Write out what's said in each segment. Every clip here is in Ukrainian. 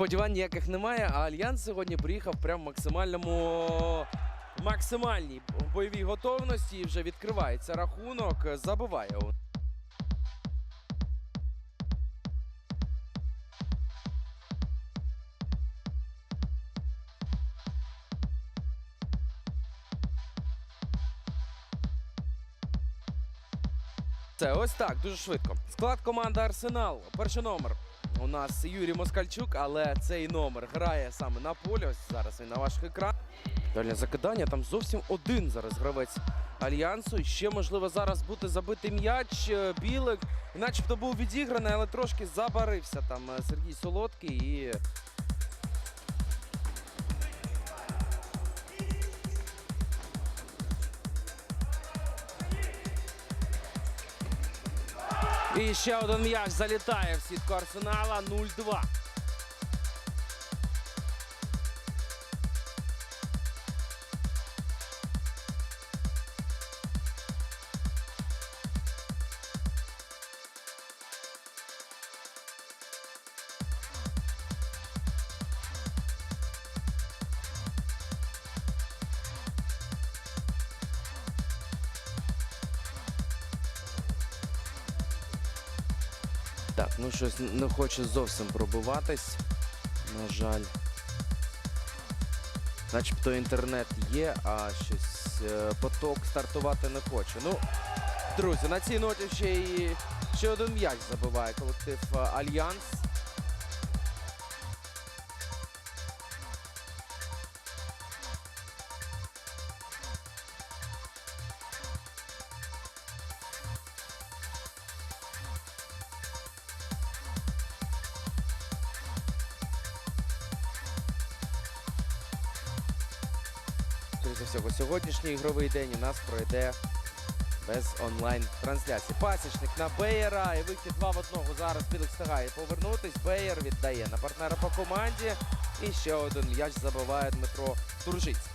Сподівань ніяких немає, а Альянс сьогодні приїхав прямо в максимальному максимальній бойовій готовності і вже відкривається рахунок. Забиває. Це ось так, дуже швидко. Склад команди Арсенал. Перший номер. У нас Юрій Москальчук, але цей номер грає саме на полі. Ось зараз він на ваших екранах. Дальне закидання. Там зовсім один зараз гравець альянсу. Ще можливо зараз бути забитий м'яч. Е, Білик, начебто був відіграний, але трошки забарився там е, Сергій Солодкий і. І ще один м'яч залітає в сітку Арсенала 0-2. Так, ну щось не хоче зовсім пробиватись. На жаль. Начебто інтернет є, а щось е, поток стартувати не хоче. Ну, друзі, на цій ноті ще й ще один м'яч забиває колектив е, Альянс. Скоріше всього, сьогоднішній ігровий день у нас пройде без онлайн-трансляції. Пасічник на Беєра і вихід 2 в одного. Зараз Білик встигає повернутись. Беєр віддає на партнера по команді. І ще один м'яч забиває Дмитро Туржиць.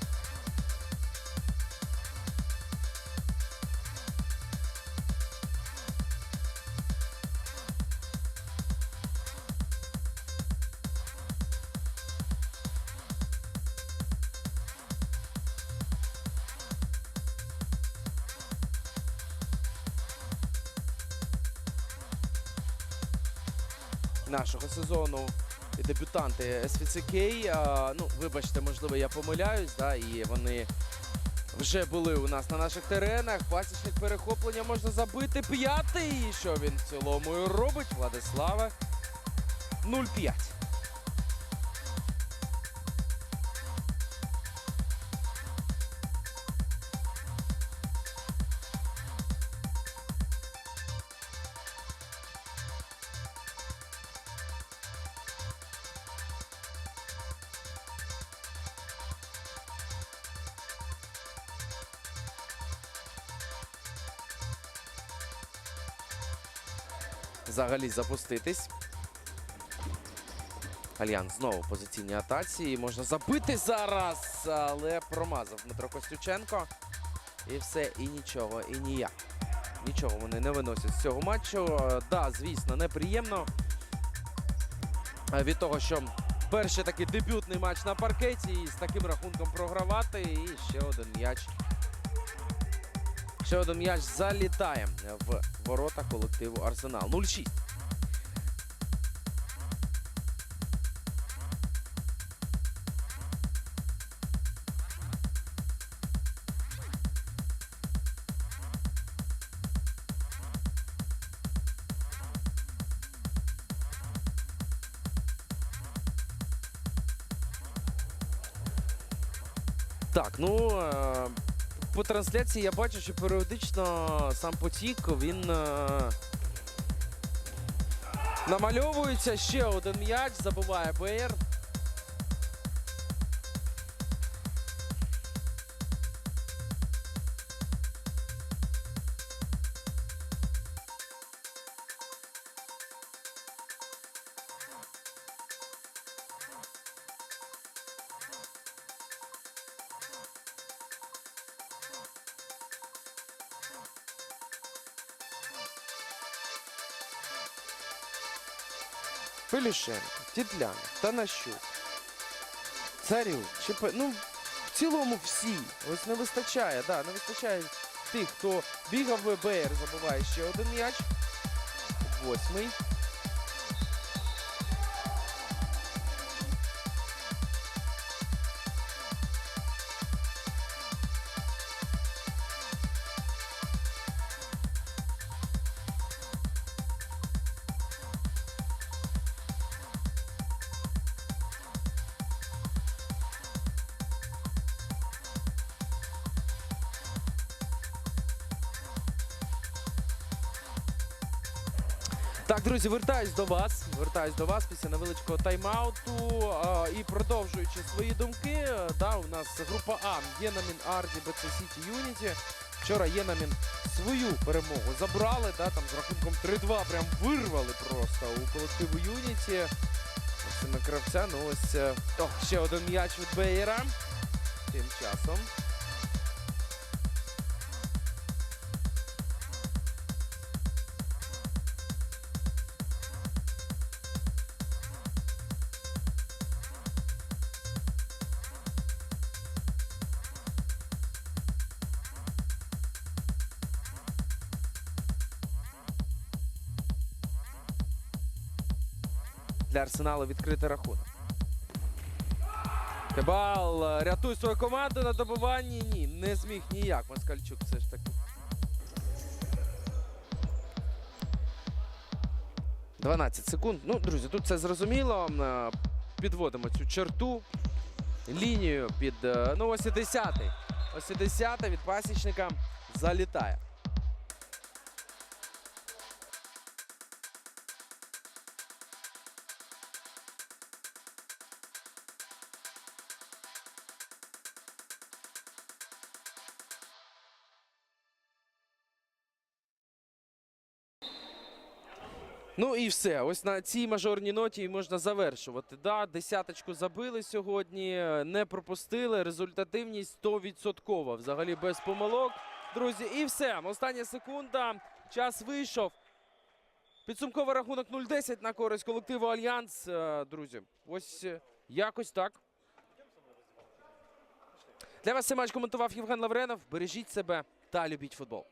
Нашого сезону дебютанти СВЦК. Ну, вибачте, можливо, я помиляюсь, да, і вони вже були у нас на наших теренах. Пасічник перехоплення можна забити. П'ятий. І Що він в цілому і робить? Владислава 0-5. Взагалі запуститись. Альянс знову в позиційній атаці. І можна забити зараз, але промазав Дмитро Костюченко. І все, і нічого, і ніяк. Нічого вони не виносять з цього матчу. Да, звісно, неприємно. Від того, що перший такий дебютний матч на паркеті і з таким рахунком програвати. І ще один м'яч. Ще один м'яч залітає в ворота колективу Арсенал. 0-6. Так, ну е, по трансляції я бачу, що періодично сам потік він е, намальовується. Ще один м'яч, забуває БР. Фелішенко. Тітляна, Танащук, Царюк, Чепе. Ну, в цілому всі. Ось не вистачає, да, не вистачає тих, хто бігав ВБР, забуває ще один м'яч. Восьмий. Так, друзі, вертаюсь до вас. Вертаюсь до вас після невеличкого тайм-ауту. А, і продовжуючи свої думки, да, у нас група А. Єнамін Арді, БЦ Сіті Юніті. Вчора Єнамін свою перемогу забрали, да, там з рахунком 3-2 прям вирвали просто у колективу Юніті. Цими кравця. Ну ось е, о, ще один м'яч від Бейера. Тим часом. Для Арсеналу відкрити рахунок. Кебал е, рятує свою команду на добиванні. Ні, не зміг ніяк. Москальчук все ж таки. «12 секунд. Ну, друзі, тут все зрозуміло. Е, Підводимо цю черту. Лінію під. е, Ну, ось і 10-й. Ось і 10-й від пасічника залітає. Ну і все. Ось на цій мажорній ноті можна завершувати. Да, десяточку забили сьогодні, не пропустили. Результативність 100%. Взагалі без помилок. Друзі, і все. Остання секунда. Час вийшов. Підсумковий рахунок 0-10 на користь колективу Альянс. Е, Друзі, ось е, якось так. Для вас цей матч коментував Євген Лавренов. Бережіть себе та любіть футбол.